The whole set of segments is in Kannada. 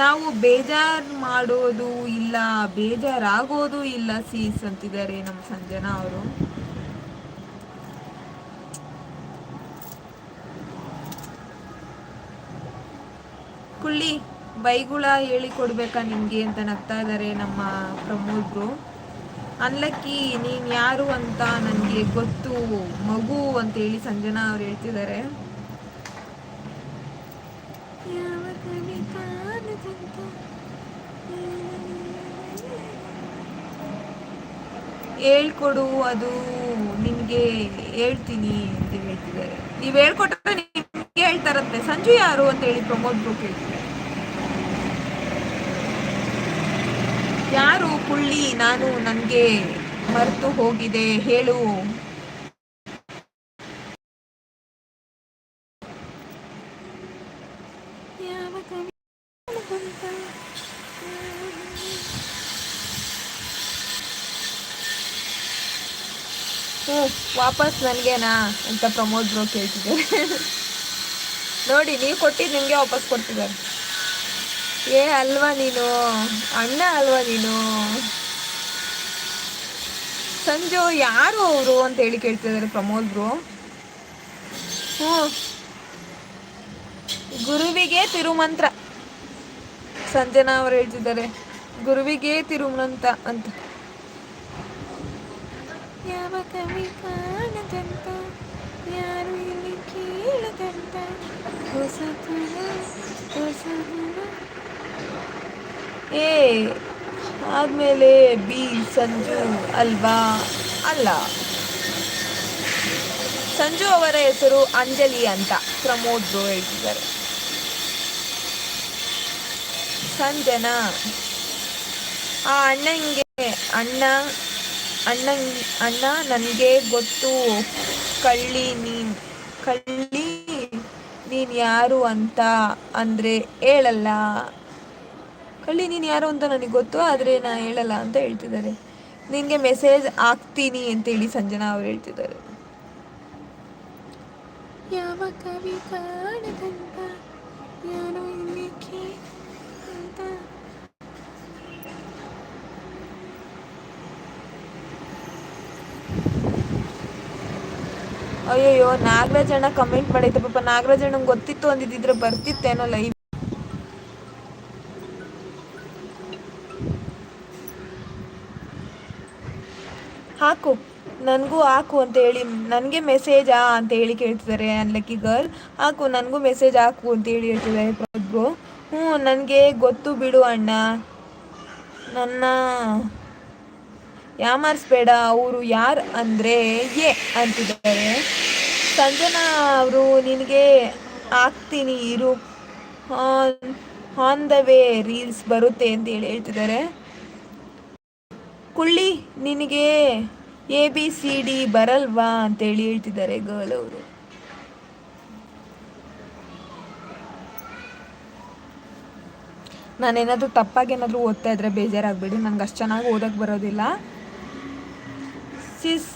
ನಾವು ಬೇಜಾರ್ ಮಾಡೋದು ಇಲ್ಲ, ಬೇಜಾರಾಗೋದು ಇಲ್ಲ ಸೀಸ್ ಅಂತಿದ್ದಾರೆ ನಮ್ಮ ಸಂಜನಾ ಅವರು. ಕುಳ್ಳಿ, ಬೈಗುಳ ಹೇಳಿ ಕೊಡ್ಬೇಕಾ ನಿಮ್ಗೆ ಅಂತ ನಗ್ತಾ ಇದ್ದಾರೆ ನಮ್ಮ ಪ್ರಮೋದ್ರು ಅನ್ಲಕ್ಕಿ, ನೀನ್ ಯಾರು ಅಂತ ನನಗೆ ಗೊತ್ತು, ಮಗು ಅಂತ ಹೇಳಿ ಸಂಜನಾ ಅವ್ರು ಹೇಳ್ತಿದ್ದಾರೆ. ಹೇಳ್ಕೊಡು, ಅದು ನಿಮ್ಗೆ ಹೇಳ್ತೀನಿ ಅಂತ ಹೇಳ್ತಿದ್ದಾರೆ. ನೀವ್ ಹೇಳ್ಕೊಟ್ರೆ ನಿಮ್ಗೆ ಹೇಳ್ತಾರಂತೆ. ಸಂಜು ಯಾರು ಅಂತ ಹೇಳಿ ಪ್ರಮೋದ್ ಬ್ರೋ ಕೇಳ್ತಿದ್ದಾರೆ. ಯಾರು ಕುಳ್ಳಿ, ನಾನು ನನಗೆ ಮರೆತು ಹೋಗಿದೆ, ಹೇಳು. ಹ್ಞೂ ವಾಪಸ್ ನನಗೇನಾ ಅಂತ ಪ್ರಮೋದ್ ಬ್ರೋ ಕೇಳ್ತಿದ್ದಾರೆ. ನೋಡಿ, ನೀವು ಕೊಟ್ಟಿದ್ದು ನಿಮಗೆ ವಾಪಸ್ ಕೊಡ್ತಿದ್ದಾರೆ. ಏ ಅಲ್ವಾ ನೀನು? ಅಣ್ಣ ಅಲ್ವಾ ನೀನು? ಸಂಜು ಯಾರು ಅವರು ಅಂತ ಹೇಳಿ ಕೇಳ್ತಿದ್ದಾರೆ ಪ್ರಮೋದ್ ಬ್ರೋ ಹ್ಞೂ. ಗುರುವಿಗೆ ತಿರುಮಂತ್ರ. ಸಂಜನಾ ಅವರು ಹೇಳ್ತಿದ್ದಾರೆ. ಗುರುವಿಗೆ ತಿರುಮಂತ ಅಂತ. ಯಾವ ಕವಿ ಕಾಣದಂತ? ಯಾರು ಇಲ್ಲಿ ಕೇಳದಂತ? ಹೊಸ ಹೊಸ ಏ, ಆದಮೇಲೆ ಬಿ, ಸಂಜು ಅಲ್ವಾ? ಅಲ್ಲ. ಸಂಜು ಅವರ ಹೆಸರು ಅಂಜಲಿ ಅಂತ ಪ್ರಮೋದ್ ಹೇಳ್ತಿದ್ದಾರೆ. ಸಂಜನಾ. ಆ ಅಣ್ಣಂಗೆ ಅಣ್ಣ ಅಣ್ಣ ಅಣ್ಣ, ನನಗೆ ಗೊತ್ತು. ಕಳ್ಳಿ ನೀನು ಕಳ್ಳಿ ನೀನು ಯಾರು ಅಂತ ಅಂದರೆ ಹೇಳಲ್ಲ. ಕಳ್ಳಿ ನೀನು ಯಾರು ಅಂತ ನನಗೆ ಗೊತ್ತು, ಆದರೆ ನಾ ಹೇಳಲ್ಲ ಅಂತ ಹೇಳ್ತಿದ್ದಾರೆ. ನಿನಗೆ ಮೆಸೇಜ್ ಹಾಕ್ತೀನಿ ಅಂತೇಳಿ ಸಂಜನಾ ಅವ್ರು ಹೇಳ್ತಿದ್ದಾರೆ. ಯಾವ ಕವಿ ಕಾಣದಂತ? ಯಾರೋ ಅಂತ? ಅಯ್ಯಯ್ಯೋ ನಾಗರಾಜಣ್ಣ ಕಮೆಂಟ್ ಮಾಡೈತೆ ಪಾಪ ನಾಗರಾಜಣ್ಣಂಗೆ ಗೊತ್ತಿತ್ತು ಅಂದಿದ್ದಿದ್ರೆ ಬರ್ತಿತ್ತೇನೋ ಲೈವ್ ಹಾಕು, ನನಗೂ ಹಾಕು ಅಂತ ಹೇಳಿ, ನನಗೆ ಮೆಸೇಜ್ ಆ ಅಂತ ಹೇಳಿ ಕೇಳ್ತಿದ್ದಾರೆ ಅನ್ಲಕ್ಕಿ ಗರ್ಲ್ ಹಾಕು, ನನಗೂ ಮೆಸೇಜ್ ಹಾಕು ಅಂತ ಹೇಳಿ ಹೇಳ್ತಿದ್ದಾರೆ ಪ್ರಭು ಹ್ಞೂ, ನನಗೆ ಗೊತ್ತು ಬಿಡು ಅಣ್ಣ. ನನ್ನ ಯಾಮಾರಿಸ್ಬೇಡ, ಅವರು ಯಾರು ಅಂದರೆ, ಏ ಅಂತಿದ್ದಾರೆ. ಸಂಜನಾ ಅವರು ನಿನಗೆ ಹಾಕ್ತೀನಿ, ಇರು. ಆನ್ ದ ವೇ ರೀಲ್ಸ್ ಬರುತ್ತೆ ಅಂತ ಹೇಳಿ ಹೇಳ್ತಿದ್ದಾರೆ. ಕುಳ್ಳಿ, ನಿನಗೆ ಎ, ಬಿ, ಸಿ, ಡಿ ಬರಲ್ವಾ ಅಂತೇಳಿ ಹೇಳ್ತಿದ್ದಾರೆ ಗರ್ಲ್ ಅವರು. ನಾನೇನಾದರೂ ತಪ್ಪಾಗಿ ಏನಾದರೂ ಓದ್ತಾ ಇದ್ರೆ ಬೇಜಾರಾಗಬೇಡಿ ನನಗೆ ಅಷ್ಟು ಚೆನ್ನಾಗಿ ಓದಕ್ಕೆ ಬರೋದಿಲ್ಲ. ಸಿಸ್,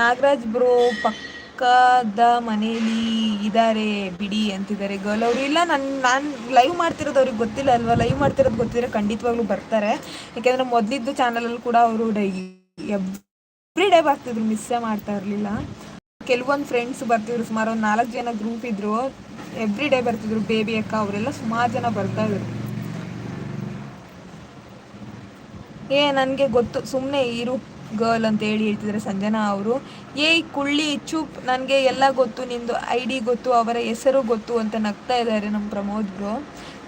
ನಾಗರಾಜ್ ಬ್ರೋ ಪಕ್ಕ ಪಕ್ಕದ ಮನೇಲಿ ಇದ್ದಾರೆ ಬಿಡಿ ಅಂತಿದ್ದಾರೆ ಗರ್ಲ್ ಅವರು. ಇಲ್ಲ, ನಾನು ನಾನು ಲೈವ್ ಮಾಡ್ತಿರೋದು ಅವ್ರಿಗೆ ಗೊತ್ತಿಲ್ಲ ಅಲ್ವಾ? ಲೈವ್ ಮಾಡ್ತಿರೋದು ಗೊತ್ತಿದ್ರೆ ಖಂಡಿತವಾಗ್ಲೂ ಬರ್ತಾರೆ. ಯಾಕೆಂದರೆ ಮೊದಲಿದ್ದು ಚಾನಲಲ್ಲಿ ಕೂಡ ಅವರು ಡೈಲಿ ಎವ್ರಿ ಡೇ ಬರ್ತಿದ್ರು ಮಿಸ್ಸೇ ಮಾಡ್ತಾ ಇರಲಿಲ್ಲ. ಕೆಲವೊಂದು ಫ್ರೆಂಡ್ಸ್ ಬರ್ತಿದ್ರು, ಸುಮಾರು ಒಂದು ನಾಲ್ಕು ಜನ ಗ್ರೂಪ್ ಇದ್ದರು ಎವ್ರಿ ಡೇ ಬರ್ತಿದ್ರು ಬೇಬಿ ಅಕ್ಕ ಅವರೆಲ್ಲ ಸುಮಾರು ಜನ ಬರ್ತಾ ಇದ್ರು. ಏ, ನನಗೆ ಗೊತ್ತು ಸುಮ್ಮನೆ ಇರು. ಗರ್ಲ್ ಅಂತ ಹೇಳಿ ಹೇಳ್ತಿದ್ದಾರೆ ಸಂಜನಾ ಅವರು. ಏಯ್ ಕುಳ್ಳಿ, ಚೂಪ್, ನನಗೆ ಎಲ್ಲ ಗೊತ್ತು, ನಿಂದು ಐ ಡಿ ಗೊತ್ತು, ಅವರ ಹೆಸರು ಗೊತ್ತು ಅಂತ ನಗ್ತಾ ಇದ್ದಾರೆ ನಮ್ಮ ಪ್ರಮೋದ್ರು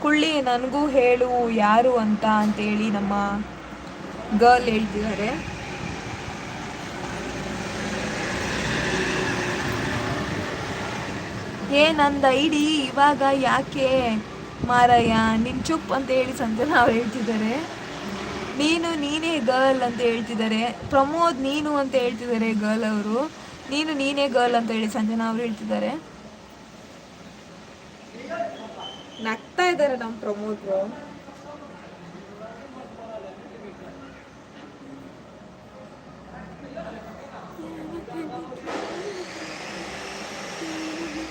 ಕುಳ್ಳಿ, ನನಗೂ ಹೇಳು ಯಾರು ಅಂತ ಅಂತೇಳಿ ನಮ್ಮ ಗರ್ಲ್ ಹೇಳ್ತಿದ್ದಾರೆ ಏ, ನಂದು ಐ ಡಿ ಇವಾಗ ಯಾಕೆ ಮಾರಯ್ಯ ನಿನ್ ಚುಪ್ ಅಂತ ಹೇಳಿ ಸಂಜನಾ ಅವ್ರು ಹೇಳ್ತಿದ್ದಾರೆ ನೀನು ನೀನೇ ಗರ್ಲ್ ಅಂತ ಹೇಳ್ತಿದ್ದಾರೆ. ಪ್ರಮೋದ್ ನೀನು ಅಂತ ಹೇಳ್ತಿದ್ದಾರೆ ಗರ್ಲ್ ಅವರು. ನೀನು ನೀನೇ ಗರ್ಲ್ ಅಂತ ಹೇಳಿ ಸಂಜನಾ ಅವರು ಹೇಳ್ತಿದ್ದಾರೆ. ನಗ್ತಾ ಇದ್ದಾರೆ ನಮ್ಮ ಪ್ರಮೋದ್